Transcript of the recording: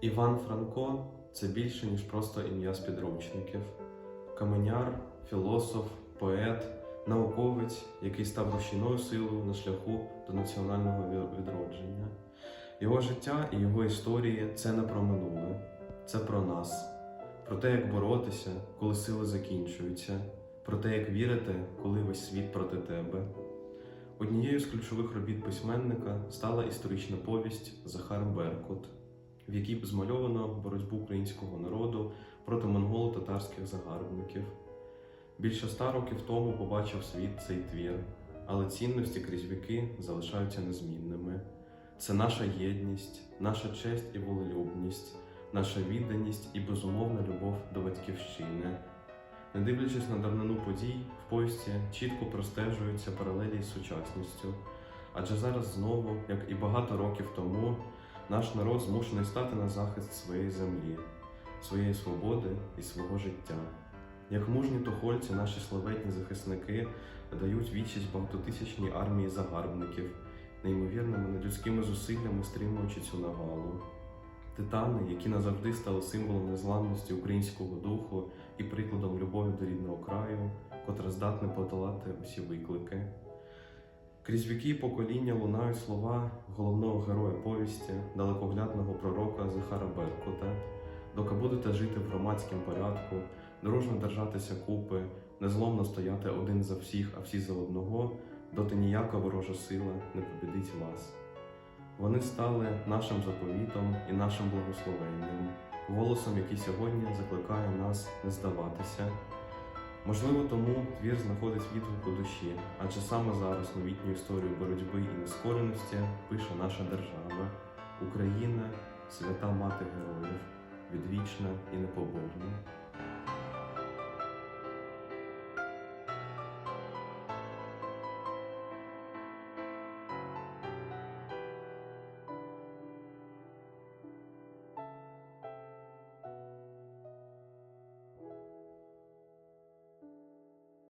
Іван Франко це більше, ніж просто ім'я з підручників, каменяр, філософ, поет, науковець, який став рушійною силою на шляху до національного відродження. Його життя і його історії це не про минуле, це про нас, про те, як боротися, коли сили закінчуються, про те, як вірити, коли весь світ проти тебе. Однією з ключових робіт письменника стала історична повість Захар Беркут, в якій змальовано боротьбу українського народу проти монголо-татарських загарбників. Більше ста років тому побачив світ цей твір, але цінності крізь віки залишаються незмінними. Це наша єдність, наша честь і волелюбність, наша відданість і безумовна любов до батьківщини. Не дивлячись на давнину подій, в повісті чітко простежуються паралелі з сучасністю. Адже зараз знову, як і багато років тому, наш народ змушений стати на захист своєї землі, своєї свободи і свого життя. Як мужні тохольці, наші славетні захисники дають відчість багатотисячній армії загарбників, неймовірними нелюдськими зусиллями стримуючи цю навалу. Титани, які назавжди стали символом незламності українського духу і прикладом любові до рідного краю, котре здатне подолати усі виклики. Крізь віки і покоління лунають слова головного героя повісті, далекоглядного пророка Захара Беркута. Доки будете жити в громадському порядку, дружно держатися купи, незломно стояти один за всіх, а всі за одного, доти ніяка ворожа сила не побідить вас. Вони стали нашим заповітом і нашим благословенням, голосом, який сьогодні закликає нас не здаватися. Можливо, тому твір знаходить відгук у душі, адже саме зараз новітню історію боротьби і нескореності пише наша держава, Україна, свята мати героїв, відвічна і непоборна.